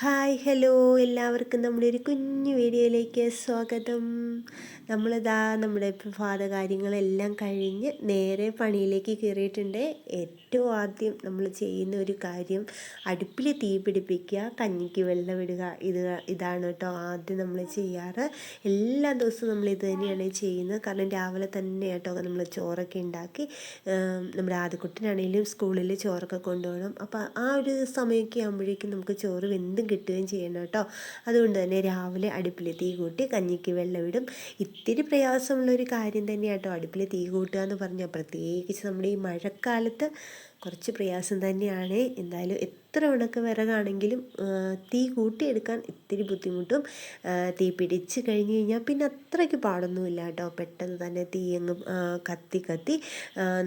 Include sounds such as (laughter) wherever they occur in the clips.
Hi hello. എല്ലാവർക്കും നമ്മുടെ ഒരു കുഞ്ഞു വീഡിയോയിലേക്ക് സ്വാഗതം. നമ്മളിതാ നമ്മുടെ പ്രഭാത കാര്യങ്ങളെല്ലാം കഴിഞ്ഞ് നേരെ പണിയിലേക്ക് കയറിയിട്ടുണ്ട്. ഏറ്റവും ആദ്യം നമ്മൾ ചെയ്യുന്ന ഒരു കാര്യം അടുപ്പിൽ തീ പിടിപ്പിക്കുക കഞ്ഞിക്ക് വെള്ളം ഇടുക. ഇത് ഇതാണ് കേട്ടോ ആദ്യം നമ്മൾ ചെയ്യാറ്. എല്ലാ ദിവസവും നമ്മൾ ഇത് തന്നെയാണ് ചെയ്യുന്നത്. കാരണം രാവിലെ തന്നെ കേട്ടോ നമ്മൾ ചോറൊക്കെ ഉണ്ടാക്കി നമ്മുടെ ആദ്യക്കുട്ടിനാണെങ്കിലും സ്കൂളിൽ ചോറൊക്കെ കൊണ്ടുപോകണം. അപ്പോൾ ആ ഒരു സമയമൊക്കെ ആകുമ്പോഴേക്കും നമുക്ക് ചോറ് വെന്തും കിട്ടുകയും ചെയ്യണം കേട്ടോ. അതുകൊണ്ട് തന്നെ രാവിലെ അടുപ്പിൽ തീ കൂട്ടി കഞ്ഞിക്ക് വെള്ളമിടും ഇത്തിരി പ്രയാസമുള്ളൊരു കാര്യം തന്നെയാണ് കേട്ടോ അടുപ്പിൽ തീ കൂട്ടുക എന്ന് പറഞ്ഞാൽ പ്രത്യേകിച്ച് നമ്മുടെ ഈ മഴക്കാലത്ത് കുറച്ച് പ്രയാസം തന്നെയാണ്. എന്തായാലും എത്ര ഉണക്ക വിറകാണെങ്കിലും തീ കൂട്ടിയെടുക്കാൻ ഇത്തിരി ബുദ്ധിമുട്ടും തീ പിടിച്ച് കഴിഞ്ഞ് കഴിഞ്ഞാൽ പിന്നെ അത്രയ്ക്ക് പാടൊന്നുമില്ല കേട്ടോ. പെട്ടെന്ന് തന്നെ തീ അങ്ങ് കത്തി കത്തി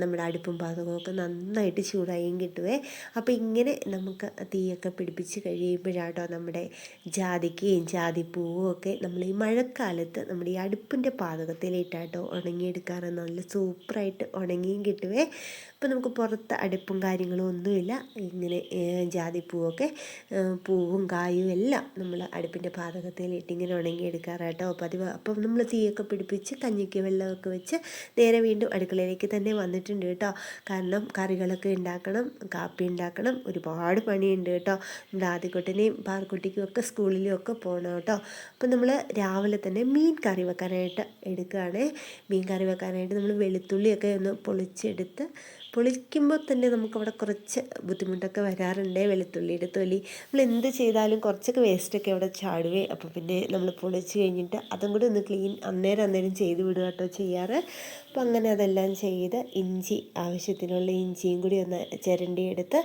നമ്മുടെ അടുപ്പും പാതകമൊക്കെ നന്നായിട്ട് ചൂടായും കിട്ടുവേ. അപ്പോൾ ഇങ്ങനെ നമുക്ക് തീയൊക്കെ പിടിപ്പിച്ച് കഴിയുമ്പോഴാട്ടോ നമ്മുടെ ജാതിക്കയും ജാതിപ്പൂവും ഒക്കെ നമ്മൾ ഈ മഴക്കാലത്ത് നമ്മുടെ ഈ അടുപ്പിന്റെ പാതകത്തിലിട്ടാട്ടോ ഉണങ്ങിയെടുക്കാറ്. നല്ല സൂപ്പറായിട്ട് ഉണങ്ങിയും കിട്ടുവേ. അപ്പോൾ നമുക്ക് പുറത്ത് അടുപ്പും കാര്യങ്ങളും ഒന്നുമില്ല. ഇങ്ങനെ ജാതിപ്പൂവൊക്കെ പൂവും കായും എല്ലാം നമ്മൾ അടുപ്പിന്റെ പാതകത്തിൽ ഇട്ടിങ്ങനെ ഉണങ്ങി ഉണങ്ങിയെടുക്കാറാട്ടോ. പതിവ്. അപ്പം നമ്മൾ തീയൊക്കെ പിടിപ്പിച്ച് കഞ്ഞിക്ക് വെള്ളമൊക്കെ വെച്ച് നേരെ വീണ്ടും അടുക്കളയിലേക്ക് തന്നെ വന്നിട്ടുണ്ട് കേട്ടോ. കാരണം കറികളൊക്കെ ഉണ്ടാക്കണം കാപ്പി ഉണ്ടാക്കണം ഒരുപാട് പണിയുണ്ട് കേട്ടോ. നമ്മുടെ ആദ്യക്കുട്ടനെയും പാർക്കുട്ടിക്കും ഒക്കെ സ്കൂളിലും ഒക്കെ പോകണം കേട്ടോ. അപ്പം നമ്മൾ രാവിലെ തന്നെ മീൻ കറി വെക്കാനായിട്ട് എടുക്കുകയാണ്. മീൻ കറി വെക്കാനായിട്ട് നമ്മൾ വെളുത്തുള്ളിയൊക്കെ ഒന്ന് പൊളിച്ചെടുത്ത് പൊളിക്കുമ്പോൾ തന്നെ നമുക്കവിടെ കുറച്ച് ബുദ്ധിമുട്ടൊക്കെ വരാറുണ്ട്. വെളുത്തുള്ളിയുടെ തൊലി. നമ്മൾ എന്ത് ചെയ്താലും കുറച്ചൊക്കെ വേസ്റ്റൊക്കെ അവിടെ ചാടുവേ. അപ്പോൾ പിന്നെ നമ്മൾ പൊളിച്ച് കഴിഞ്ഞിട്ട് അതും കൂടി ഒന്ന് ക്ലീൻ അന്നേരം അന്നേരം ചെയ്ത് വിടുക കേട്ടോ ചെയ്യാറ്. അപ്പോൾ അങ്ങനെ അതെല്ലാം ചെയ്ത് ഇഞ്ചി ആവശ്യത്തിനുള്ള ഇഞ്ചിയും കൂടി ഒന്ന് ചിരണ്ടി എടുത്ത്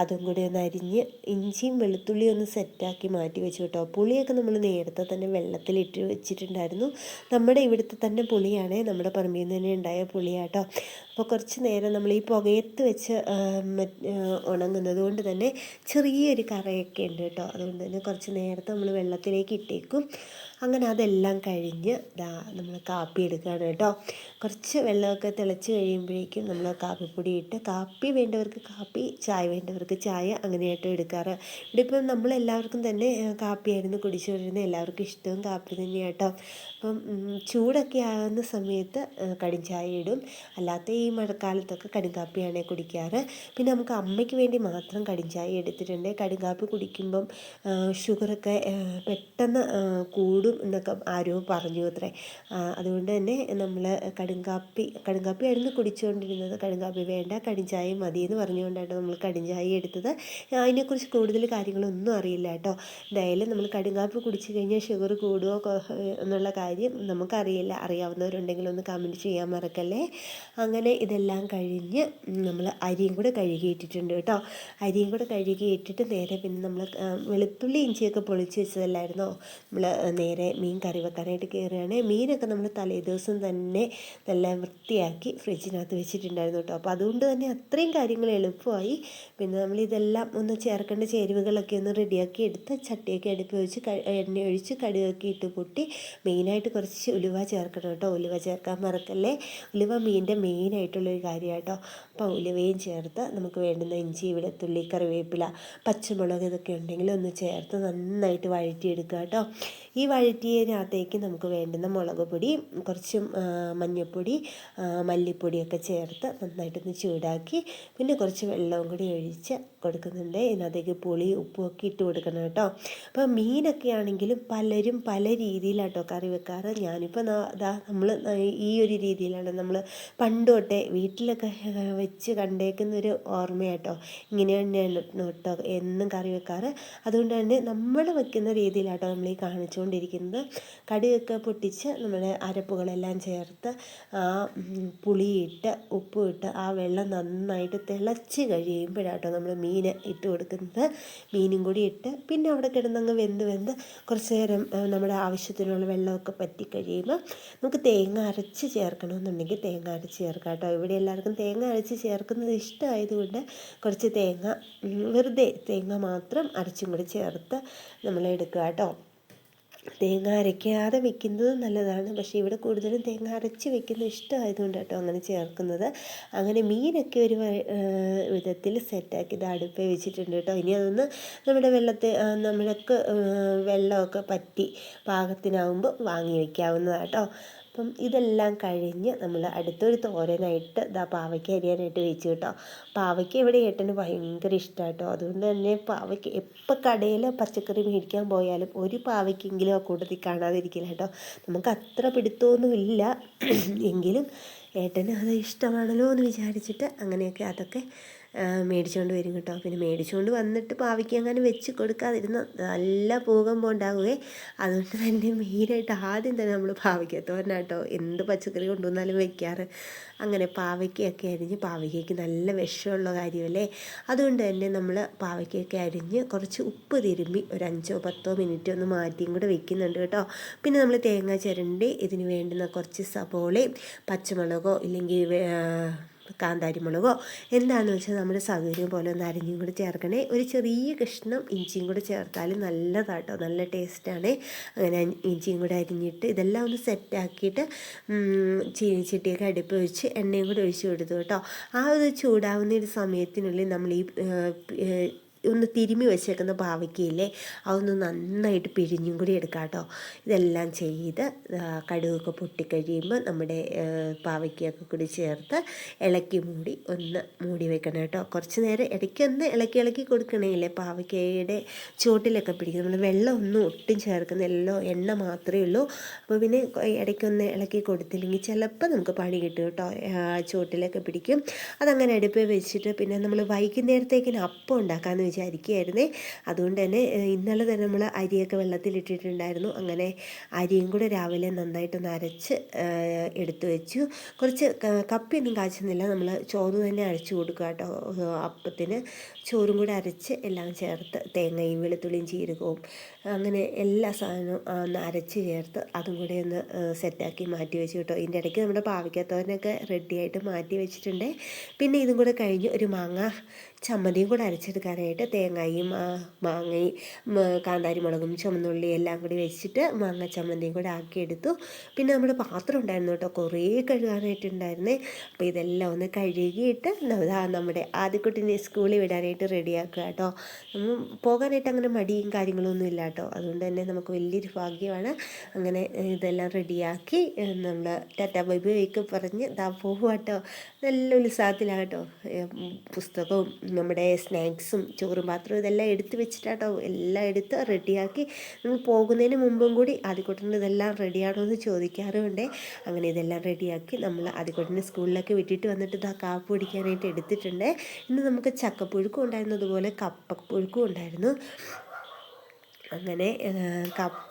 അതും കൂടി ഒന്ന് അരിഞ്ഞ് ഇഞ്ചിയും വെളുത്തുള്ളിയും ഒന്ന് സെറ്റാക്കി മാറ്റി വെച്ചു കേട്ടോ. പുളിയൊക്കെ നമ്മൾ നേരത്തെ തന്നെ വെള്ളത്തിലിട്ട് വെച്ചിട്ടുണ്ടായിരുന്നു. നമ്മുടെ ഇവിടുത്തെ തന്നെ പുളിയാണ്. നമ്മുടെ പറമ്പിൽ നിന്ന് തന്നെ ഉണ്ടായ പുളിയാട്ടോ അപ്പോൾ കുറച്ച് നേരം നമ്മൾ ഈ പുകയത്ത് വെച്ച് ഉണങ്ങുന്നത് കൊണ്ട് തന്നെ ചെറിയൊരു കറയൊക്കെ ഉണ്ട് കേട്ടോ. അതുകൊണ്ട് തന്നെ കുറച്ച് നേരത്തെ നമ്മൾ വെള്ളത്തിലേക്ക് ഇട്ടേക്കും. അങ്ങനെ അതെല്ലാം കഴിഞ്ഞ് ദാ നമ്മൾ കാപ്പി എടുക്കുകയാണ് കേട്ടോ. കുറച്ച് വെള്ളമൊക്കെ തിളച്ച് കഴിയുമ്പോഴേക്കും നമ്മൾ കാപ്പിപ്പൊടി ഇട്ട് കാപ്പി വേണ്ടവർക്ക് കാപ്പി ചായ വേണ്ടവർക്ക് ചായ അങ്ങനെയായിട്ട് എടുക്കാറ്. ഇവിടെ ഇപ്പം നമ്മളെല്ലാവർക്കും തന്നെ കാപ്പിയായിരുന്നു കുടിച്ചുകൊണ്ടിരുന്നത്. എല്ലാവർക്കും ഇഷ്ടവും കാപ്പി തന്നെയാണ് കേട്ടോ. അപ്പം ചൂടൊക്കെ ആകുന്ന സമയത്ത് കടും ചായ ഇടും. അല്ലാത്ത ഈ മഴക്കാലത്തൊക്കെ കടുങ്കാപ്പിയാണ് കുടിക്കാറ്. പിന്നെ നമുക്ക് അമ്മയ്ക്ക് വേണ്ടി മാത്രം കടും ചായ എടുത്തിട്ടുണ്ട്. കടുങ്കാപ്പി കുടിക്കുമ്പം ഷുഗറൊക്കെ പെട്ടെന്ന് കൂടും. കൂടും എന്നൊക്കെ ആരോ പറഞ്ഞു അത്രേ. അതുകൊണ്ട് തന്നെ നമ്മൾ കടുങ്കാപ്പി കടുങ്കാപ്പി ആയിരുന്നു കുടിച്ചുകൊണ്ടിരുന്നത്. കടുങ്കാപ്പി വേണ്ട കടിഞ്ചായ മതി എന്ന് പറഞ്ഞുകൊണ്ടാണ് നമ്മൾ കടിഞ്ചായ എടുത്തത്. അതിനെക്കുറിച്ച് കൂടുതൽ കാര്യങ്ങളൊന്നും അറിയില്ല കേട്ടോ. എന്തായാലും നമ്മൾ കടുങ്കാപ്പി കുടിച്ചു കഴിഞ്ഞാൽ ഷുഗർ കൂടുമോ എന്നുള്ള കാര്യം നമുക്കറിയില്ല. അറിയാവുന്നവരുണ്ടെങ്കിൽ ഒന്ന് കമന്റ് ചെയ്യാൻ മറക്കല്ലേ. അങ്ങനെ ഇതെല്ലാം കഴിഞ്ഞ് നമ്മൾ അരിയും കൂടെ കഴുകിയിട്ടിട്ടുണ്ട് കേട്ടോ. അരിയും കൂടെ കഴുകിയിട്ടിട്ട് നേരെ പിന്നെ നമ്മൾ വെളുത്തുള്ളി ഇഞ്ചിയൊക്കെ പൊളിച്ച് വെച്ചതല്ലായിരുന്നോ? നമ്മൾ നേരെ നേരെ മീൻ കറി വെക്കാനായിട്ട് കയറുകയാണ് മീനൊക്കെ നമ്മൾ തലേ ദിവസം തന്നെ നല്ല വൃത്തിയാക്കി ഫ്രിഡ്ജിനകത്ത് വെച്ചിട്ടുണ്ടായിരുന്നു കേട്ടോ. അപ്പോൾ അതുകൊണ്ട് തന്നെ അത്രയും കാര്യങ്ങൾ എളുപ്പമായി. പിന്നെ നമ്മൾ ഇതെല്ലാം ഒന്ന് ചേർക്കേണ്ട ചേരുവകളൊക്കെ ഒന്ന് റെഡിയാക്കി എടുത്ത് ചട്ടിയൊക്കെ അടുപ്പ് വെച്ച് എണ്ണ ഒഴിച്ച് കടുകൊക്കെ ഇട്ട് പൊട്ടി മെയിനായിട്ട് കുറച്ച് ഉലുവ ചേർക്കണം കേട്ടോ. ഉലുവ ചേർക്കാൻ മറക്കല്ലേ? ഉലുവ മീനിന്റെ മെയിനായിട്ടുള്ളൊരു കാര്യമാണ് കേട്ടോ. അപ്പോൾ ഉലുവയും ചേർത്ത് നമുക്ക് വേണ്ടുന്ന ഇഞ്ചി വെളുത്തുള്ളി കറിവേപ്പില പച്ചമുളക് ഇതൊക്കെ ഉണ്ടെങ്കിൽ ഒന്ന് ചേർത്ത് നന്നായിട്ട് വഴറ്റിയെടുക്കുക കേട്ടോ. ഈ വഴറ്റിയതിനകത്തേക്ക് നമുക്ക് വേണ്ടുന്ന മുളക് പൊടി കുറച്ച് മഞ്ഞൾപ്പൊടി മല്ലിപ്പൊടിയൊക്കെ ചേർത്ത് നന്നായിട്ടൊന്ന് ചൂടാക്കി പിന്നെ കുറച്ച് വെള്ളവും കൂടി ഒഴിച്ച് കൊടുക്കുന്നുണ്ട്. ഇതിനകത്തേക്ക് പുളി ഉപ്പുമൊക്കെ ഇട്ട് കൊടുക്കണം കേട്ടോ. അപ്പോൾ മീനൊക്കെ ആണെങ്കിലും പലരും പല രീതിയിലാട്ടോ കറി വെക്കാറ്. ഞാനിപ്പോൾ അതാ നമ്മൾ ഈ ഒരു രീതിയിലാണ് നമ്മൾ പണ്ട് തൊട്ടേ വീട്ടിലൊക്കെ (laughs) വെച്ച് കണ്ടേക്കുന്നൊരു ഓർമ്മയാട്ടോ. ഇങ്ങനെ തന്നെയാണ് കേട്ടോ എന്നും കറി വെക്കാറ്. അതുകൊണ്ട് തന്നെ നമ്മൾ വെക്കുന്ന രീതിയിലാട്ടോ നമ്മൾ ഈ കാണിച്ചുകൊണ്ടിരിക്കുന്നത് കടുകൊക്കെ പൊട്ടിച്ച് നമ്മൾ അരപ്പുകളെല്ലാം ചേർത്ത് ആ പുളിയിട്ട് ഉപ്പും ഇട്ട് ആ വെള്ളം നന്നായിട്ട് തിളച്ച് കഴിയുമ്പോഴാട്ടോ നമ്മൾ മീൻ ഇട്ട് കൊടുക്കുന്നത്. മീനും കൂടി ഇട്ട് പിന്നെ അവിടെ കിടന്നങ്ങ് വെന്ത് വെന്ത് കുറച്ച് നേരം നമ്മുടെ ആവശ്യത്തിനുള്ള വെള്ളമൊക്കെ പറ്റി കഴിയുമ്പോൾ നമുക്ക് തേങ്ങ അരച്ച് ചേർക്കണമെന്നുണ്ടെങ്കിൽ തേങ്ങ അരച്ച് ചേർക്കാം കേട്ടോ. ഇവിടെ എല്ലാവർക്കും തേങ്ങ അരച്ച് ചേർക്കുന്നത് ഇഷ്ടമായതുകൊണ്ട് കുറച്ച് തേങ്ങ വെറുതെ തേങ്ങ മാത്രം അരച്ചും കൂടി ചേർത്ത് നമ്മൾ എടുക്കുക കേട്ടോ. തേങ്ങ അരയ്ക്കാതെ വെക്കുന്നത് നല്ലതാണ്. പക്ഷേ ഇവിടെ കൂടുതലും തേങ്ങ അരച്ച് വെക്കുന്നത് ഇഷ്ടമായതുകൊണ്ട് കേട്ടോ അങ്ങനെ ചേർക്കുന്നത്. അങ്ങനെ മീനൊക്കെ ഒരു വിധത്തിൽ സെറ്റാക്കി ഇത് അടുപ്പേ വെച്ചിട്ടുണ്ട് കേട്ടോ. ഇനി അതൊന്ന് നമ്മുടെ വെള്ളത്തെ നമ്മളൊക്കെ വെള്ളമൊക്കെ പറ്റി പാകത്തിനാവുമ്പോൾ വാങ്ങി വയ്ക്കാവുന്നതാണ് കേട്ടോ. അപ്പം ഇതെല്ലാം കഴിഞ്ഞ് നമ്മൾ അടുത്തൊരു തോരനായിട്ട് ഇതാ പാവയ്ക്ക അരിയാനായിട്ട് വെച്ച് കേട്ടോ. പാവയ്ക്ക ഇവിടെ ഏട്ടന് ഭയങ്കര ഇഷ്ടമാണ് കേട്ടോ അതുകൊണ്ട് തന്നെ പാവയ്ക്ക എപ്പോൾ കടയിൽ പച്ചക്കറി മേടിക്കാൻ പോയാലും ഒരു പാവയ്ക്കെങ്കിലും ആ കൂട്ടത്തിൽ കാണാതിരിക്കില്ല കേട്ടോ. നമുക്ക് അത്ര പിടുത്തമൊന്നുമില്ല എങ്കിലും ഏട്ടന് അത് ഇഷ്ടമാണല്ലോ എന്ന് വിചാരിച്ചിട്ട് അങ്ങനെയൊക്കെ അതൊക്കെ മേടിച്ചുകൊണ്ട് വരും കേട്ടോ. പിന്നെ മേടിച്ചുകൊണ്ട് വന്നിട്ട് പാവയ്ക്ക് അങ്ങനെ വെച്ച് കൊടുക്കാതിരുന്ന നല്ല ഭൂകമ്പം ഉണ്ടാകുകയെ അതുകൊണ്ട് തന്നെ മെയിനായിട്ട് ആദ്യം തന്നെ നമ്മൾ പാവയ്ക്കത്തോരന കേട്ടോ. എന്ത് പച്ചക്കറി കൊണ്ടുവന്നാലും വെക്കാറ്. അങ്ങനെ പാവയ്ക്കയൊക്കെ അരിഞ്ഞ് പാവയ്ക്കയ്ക്ക് നല്ല വിഷമുള്ള കാര്യമല്ലേ? അതുകൊണ്ട് തന്നെ നമ്മൾ പാവയ്ക്കയൊക്കെ അരിഞ്ഞ് കുറച്ച് ഉപ്പ് തിരുമ്പി ഒരു അഞ്ചോ പത്തോ മിനിറ്റ് ഒന്ന് മാറ്റിയും കൂടെ വെക്കുന്നുണ്ട് കേട്ടോ. പിന്നെ നമ്മൾ തേങ്ങ ചിരണ്ടി ഇതിന് വേണ്ടുന്ന കുറച്ച് സബോളയും പച്ചമുളകോ ഇല്ലെങ്കിൽ കാന്താരി മുളകോ എന്താണെന്ന് വെച്ചാൽ നമ്മുടെ സൗകര്യം പോലെ ഒന്ന് അരിഞ്ഞും കൂടി ചേർക്കണേ. ഒരു ചെറിയ കഷ്ണം ഇഞ്ചിയും കൂടി ചേർത്താൽ നല്ലതാട്ടോ. നല്ല ടേസ്റ്റാണ്. അങ്ങനെ ഇഞ്ചിയും കൂടി അരിഞ്ഞിട്ട് ഇതെല്ലാം ഒന്ന് സെറ്റാക്കിയിട്ട് ചീനിച്ചട്ടിയൊക്കെ അടുപ്പ് വെച്ച് എണ്ണയും കൂടി ഒഴിച്ചു കൊടുത്തു കേട്ടോ. ആ ഒരു ചൂടാവുന്ന ഒരു സമയത്തിനുള്ളിൽ നമ്മൾ ഈ ഒന്ന് തിരുമി വെച്ചേക്കുന്ന പാവയ്ക്കയില്ലേ അതൊന്ന് നന്നായിട്ട് പിഴിഞ്ഞും കൂടി എടുക്കാം കേട്ടോ. ഇതെല്ലാം ചെയ്ത് കടുകൊക്കെ പൊട്ടിക്കഴിയുമ്പോൾ നമ്മുടെ പാവയ്ക്കൊക്കെ കൂടി ചേർത്ത് ഇളക്കി മൂടി ഒന്ന് മൂടി വെക്കണം കേട്ടോ. കുറച്ച് നേരം ഇടയ്ക്കൊന്ന് ഇളക്കി ഇളക്കി കൊടുക്കണേല്ലേ പാവയ്ക്കയുടെ ചുവട്ടിലൊക്കെ പിടിക്കും നമ്മൾ വെള്ളം ഒന്നും ഒട്ടും ചേർക്കുന്നില്ലല്ലോ എണ്ണ മാത്രമേ ഉള്ളൂ. അപ്പോൾ പിന്നെ ഇടയ്ക്കൊന്ന് ഇളക്കി കൊടുത്തില്ലെങ്കിൽ ചിലപ്പോൾ നമുക്ക് പണി കിട്ടും കേട്ടോ. ചുവട്ടിലൊക്കെ പിടിക്കും. അതങ്ങനെ അടുപ്പിൽ വെച്ചിട്ട് പിന്നെ നമ്മൾ വൈകുന്നേരത്തേക്കിന് അപ്പം ഉണ്ടാക്കാമെന്ന് വിചാരിക്കുകയായിരുന്നേ. അതുകൊണ്ട് തന്നെ ഇന്നലെ തന്നെ നമ്മൾ അരിയൊക്കെ വെള്ളത്തിലിട്ടിട്ടുണ്ടായിരുന്നു. അങ്ങനെ അരിയും കൂടെ രാവിലെ നന്നായിട്ട് അരച്ച് എടുത്തു വെച്ചു. കുറച്ച് കപ്പിയൊന്നും കാച്ചുന്നില്ല നമ്മൾ ചോറ് തന്നെ അരച്ചു കൊടുക്കുക കേട്ടോ. അപ്പത്തിന് ചോറും കൂടെ അരച്ച് എല്ലാം ചേർത്ത് തേങ്ങയും വെളുത്തുള്ളിയും ജീരകവും അങ്ങനെ എല്ലാ സാധനവും ഒന്ന് അരച്ച് ചേർത്ത് അതും കൂടെ ഒന്ന് സെറ്റാക്കി മാറ്റി വെച്ചു കേട്ടോ. ഇതിന്റെ ഇടയ്ക്ക് നമ്മുടെ പാവയ്ക്കത്തോരനൊക്കെ റെഡിയായിട്ട് മാറ്റി വെച്ചിട്ടുണ്ട്. പിന്നെ ഇതും കൂടെ കഴിഞ്ഞ് ഒരു മാങ്ങ ചമ്മന്തിയും കൂടെ അരച്ചെടുക്കാനായിട്ട് തേങ്ങയും മാങ്ങയും കാന്താരി മുളകും ചുമന്നുള്ളി എല്ലാം കൂടി വെച്ചിട്ട് മാങ്ങ ചമ്മന്തിയും കൂടെ ആക്കിയെടുത്തു. പിന്നെ നമ്മുടെ പാത്രം ഉണ്ടായിരുന്നു കേട്ടോ കുറേ കഴുകാനായിട്ടുണ്ടായിരുന്നേ. അപ്പോൾ ഇതെല്ലാം ഒന്ന് കഴുകിയിട്ട് നമ്മുടെ ആദ്യക്കുട്ടിനെ സ്കൂളിൽ വിടാനായിട്ട് റെഡിയാക്കുക കേട്ടോ. പോകാനായിട്ട് അങ്ങനെ മടിയും കാര്യങ്ങളൊന്നും ഇല്ല കേട്ടോ. അതുകൊണ്ട് തന്നെ നമുക്ക് വലിയൊരു ഭാഗ്യമാണ് അങ്ങനെ ഇതെല്ലാം റെഡിയാക്കി നമ്മൾ ടാറ്റ ബൈ ബൈ ഒക്കെ പറഞ്ഞ് ദാ പോവാട്ടോ നല്ല ഉത്സാഹത്തിലാണ് കേട്ടോ പുസ്തകവും നമ്മുടെ സ്നാക്സും ചോറും പാത്രവും ഇതെല്ലാം എടുത്ത് വെച്ചിട്ടാട്ടോ എല്ലാം എടുത്ത് റെഡിയാക്കി നമ്മൾ പോകുന്നതിന് മുമ്പും കൂടി ആദ്യക്കൂട്ടന്റെ ഇതെല്ലാം റെഡിയാണോ എന്ന് ചോദിക്കാറുമുണ്ട്. അങ്ങനെ ഇതെല്ലാം റെഡിയാക്കി നമ്മൾ ആദ്യക്കൂട്ടനെ സ്കൂളിലൊക്കെ വിട്ടിട്ട് വന്നിട്ട് ഇതാ കാപ്പ് പിടിക്കാനായിട്ട് എടുത്തിട്ടുണ്ട്. ഇന്ന് നമുക്ക് ചക്കപ്പുഴുക്കും ഉണ്ടായിരുന്നു അതുപോലെ കപ്പപ്പുഴുക്കും ഉണ്ടായിരുന്നു. അങ്ങനെ കപ്പ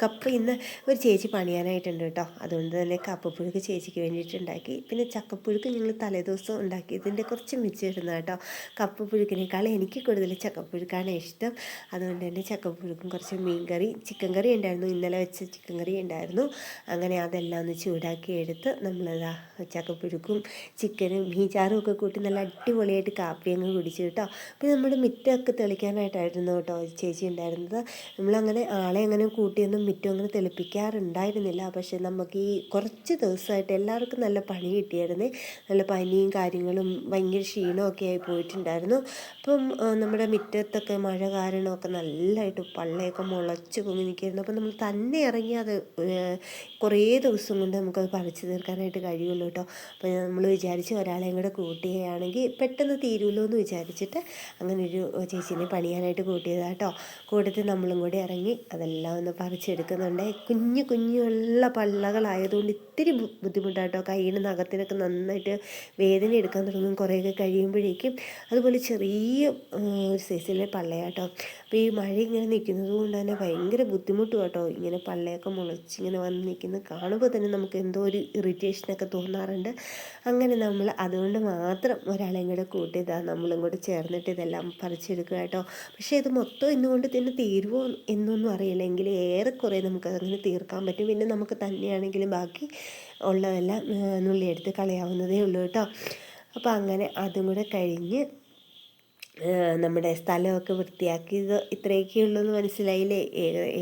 കപ്പ ഇന്ന് ഒരു ചേച്ചി പണിയാനായിട്ടുണ്ട് കേട്ടോ. അതുകൊണ്ട് തന്നെ കപ്പപ്പുഴുക്ക് ചേച്ചിക്ക് വേണ്ടിയിട്ട് ഉണ്ടാക്കി. പിന്നെ ചക്കപ്പുഴുക്ക് ഞങ്ങൾ തലേദിവസം ഉണ്ടാക്കി ഇതിന്റെ കുറച്ച് മിച്ചിരുന്നു കേട്ടോ. കപ്പപ്പുഴുക്കിനേക്കാൾ എനിക്ക് കൂടുതൽ ചക്കപ്പുഴുക്കാണ് ഇഷ്ടം. അതുകൊണ്ട് തന്നെ ചക്കപ്പുഴുക്കും കുറച്ച് മീൻ കറി ചിക്കൻ കറി ഉണ്ടായിരുന്നു. ഇന്നലെ വെച്ച ചിക്കൻ കറി ഉണ്ടായിരുന്നു. അങ്ങനെ അതെല്ലാം ഒന്ന് ചൂടാക്കി എടുത്ത് നമ്മളിതാ ചക്കപ്പുഴുക്കും ചിക്കനും മീചാറും ഒക്കെ കൂട്ടി നല്ല അടിപൊളിയായിട്ട് കാപ്പി അങ്ങ് കുടിച്ചു കേട്ടോ. പിന്നെ നമ്മുടെ മിറ്റമൊക്കെ തെളിക്കാനായിട്ടായിരുന്നു കേട്ടോ ചേച്ചി ഉണ്ടായിരുന്നത്. നമ്മളങ്ങനെ ആളെ അങ്ങനെ കൂട്ടിയൊന്നും മിറ്റും അങ്ങനെ തെളിപ്പിക്കാറുണ്ടായിരുന്നില്ല. പക്ഷെ നമുക്ക് ഈ കുറച്ച് ദിവസമായിട്ട് എല്ലാവർക്കും നല്ല പണി കിട്ടിയായിരുന്നേ. നല്ല പനിയും കാര്യങ്ങളും ഭയങ്കര ക്ഷീണമൊക്കെ ആയി പോയിട്ടുണ്ടായിരുന്നു. അപ്പം നമ്മുടെ മുറ്റത്തൊക്കെ മഴ കാരണമൊക്കെ നല്ലതായിട്ട് പള്ളയൊക്കെ മുളച്ച് പൊങ്ങി നിൽക്കായിരുന്നു അപ്പം നമ്മൾ തന്നെ ഇറങ്ങി അത് കുറേ ദിവസം കൊണ്ട് നമുക്കത് പറിച്ചു തീർക്കാനായിട്ട് കഴിയുള്ളൂ കേട്ടോ. അപ്പോൾ നമ്മൾ വിചാരിച്ച് ഒരാളെയും കൂടെ കൂട്ടുകയാണെങ്കിൽ പെട്ടെന്ന് തീരുമല്ലോ എന്ന് വിചാരിച്ചിട്ട് അങ്ങനെ ഒരു ചേച്ചീനെ പണിയാനായിട്ട് കൂട്ടിയതാട്ടോ കൂട്ടത്തിൽ നമ്മളും കൂടി ഇറങ്ങി അതെല്ലാം ഒന്ന് പറിച്ചെടുക്കുന്നുണ്ട്. കുഞ്ഞു കുഞ്ഞുള്ള പള്ളകളായതുകൊണ്ട് ഇത്തിരി ബുദ്ധിമുട്ടാട്ടോ. കൈയിന് നഖത്തിനൊക്കെ നന്നായിട്ട് വേദന എടുക്കാൻ തുടങ്ങും കുറേയൊക്കെ കഴിയുമ്പോഴേക്കും. അതുപോലെ ചെറിയ ഒരു സൈസിലെ പള്ളയാട്ടോ. അപ്പോൾ ഈ മഴ ഇങ്ങനെ നിൽക്കുന്നത് കൊണ്ട് തന്നെ ഭയങ്കര ബുദ്ധിമുട്ട് കേട്ടോ. ഇങ്ങനെ പള്ളയൊക്കെ മുളച്ച് ഇങ്ങനെ വന്ന് നിൽക്കുന്നത് കാണുമ്പോൾ തന്നെ നമുക്ക് എന്തോ ഒരു ഇറിറ്റേഷനൊക്കെ തോന്നാറുണ്ട്. അങ്ങനെ നമ്മൾ അതുകൊണ്ട് മാത്രം ഒരാളെയും കൂടെ കൂട്ടിയതാ നമ്മളും കൂടെ ചേർന്നിട്ട് ഇതെല്ലാം പറിച്ചെടുക്കുക കേട്ടോ. പക്ഷേ ഇത് മൊത്തം ഇന്നുകൊണ്ട് തന്നെ തീരുമോ എന്നൊന്നും അറിയില്ലെങ്കിൽ ഏറെക്കുറെ നമുക്ക് അങ്ങനെ തീർക്കാൻ പറ്റും. പിന്നെ നമുക്ക് തന്നെയാണെങ്കിലും ബാക്കി ഉള്ളതെല്ലാം നുള്ളിയെടുത്ത് കളയാവുന്നതേ ഉള്ളൂ കേട്ടോ. അപ്പോൾ അങ്ങനെ അതും കൂടെ കഴിഞ്ഞ് നമ്മുടെ സ്ഥലമൊക്കെ വൃത്തിയാക്കിയത് ഇത്രയൊക്കെ ഉള്ളൂ എന്ന് മനസ്സിലായില്ലേ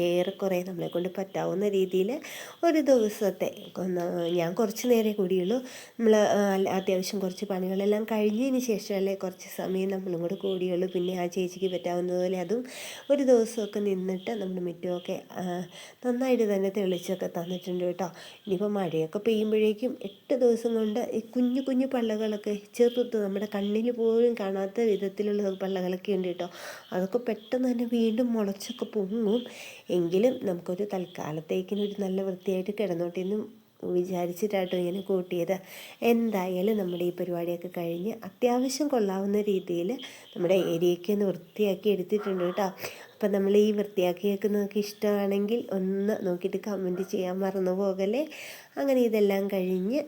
ഏറെക്കുറെ നമ്മളെ കൊണ്ട് പറ്റാവുന്ന രീതിയിൽ ഒരു ദിവസത്തെ ഞാൻ കുറച്ച് നേരെ കൂടിയുള്ളൂ. നമ്മൾ അത്യാവശ്യം കുറച്ച് പണികളെല്ലാം കഴിഞ്ഞതിന് ശേഷമല്ലേ കുറച്ച് സമയം നമ്മളും കൂടെ കൂടിയുള്ളൂ. പിന്നെ ആ ചേച്ചിക്ക് പറ്റാവുന്നതുപോലെ അതും ഒരു ദിവസമൊക്കെ നിന്നിട്ട് നമ്മുടെ മുറ്റമൊക്കെ നന്നായിട്ട് തന്നെ തെളിച്ചൊക്കെ തന്നിട്ടുണ്ട് കേട്ടോ. ഇനിയിപ്പോൾ മഴയൊക്കെ പെയ്യുമ്പോഴേക്കും എട്ട് ദിവസം കൊണ്ട് ഈ കുഞ്ഞു കുഞ്ഞു പള്ളകളൊക്കെ ചെറുത്ത് നമ്മുടെ കണ്ണിന് പോലും കാണാത്ത വിധത്തിലുള്ള പള്ളകളൊക്കെ ഉണ്ട് കേട്ടോ. അതൊക്കെ പെട്ടെന്ന് തന്നെ വീണ്ടും മുളച്ചൊക്കെ പൊങ്ങും. എങ്കിലും നമുക്കൊരു തൽക്കാലത്തേക്കിന് ഒരു നല്ല വൃത്തിയായിട്ട് കിടന്നോട്ടെ എന്നും വിചാരിച്ചിട്ടാട്ടോ ഇങ്ങനെ കൂട്ടിയത്. എന്തായാലും നമ്മുടെ ഈ പരിപാടിയൊക്കെ കഴിഞ്ഞ് അത്യാവശ്യം കൊള്ളാവുന്ന രീതിയിൽ നമ്മുടെ ഏരിയയ്ക്ക് ഒന്ന് വൃത്തിയാക്കി എടുത്തിട്ടുണ്ട് കേട്ടോ. അപ്പം നമ്മൾ ഈ വൃത്തിയാക്കി നിങ്ങൾക്ക് ഇഷ്ടമാണെങ്കിൽ ഒന്ന് നോക്കിയിട്ട് കമന്റ് ചെയ്യാൻ മറന്നു പോകല്ലേ? അങ്ങനെ ഇതെല്ലാം കഴിഞ്ഞ്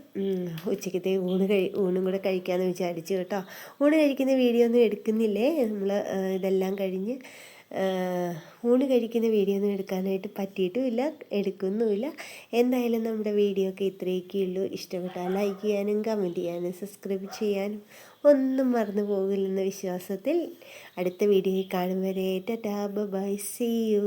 ഉച്ചക്കത്തെ ഊണ് കഴി ഊണും കൂടെ കഴിക്കാമെന്ന് വിചാരിച്ചു കേട്ടോ. ഊണ് കഴിക്കുന്ന വീഡിയോ ഒന്നും എടുക്കുന്നില്ലേ? നമ്മൾ ഇതെല്ലാം കഴിഞ്ഞ് ഊണ് കഴിക്കുന്ന വീഡിയോ ഒന്നും എടുക്കാനായിട്ട് പറ്റിയിട്ടുമില്ല എടുക്കുന്നുമില്ല. എന്തായാലും നമ്മുടെ വീഡിയോ ഒക്കെ ഇത്രയൊക്കെ ഉള്ളൂ ഇഷ്ടപ്പെട്ടാൽ ലൈക്ക് ചെയ്യാനും കമന്റ് ചെയ്യാനും സബ്സ്ക്രൈബ് ചെയ്യാനും ഒന്നും മറന്നു പോകില്ലെന്ന വിശ്വാസത്തിൽ അടുത്ത വീഡിയോയിൽ കാണും വരെ. ടാ ബൈ സീ യു.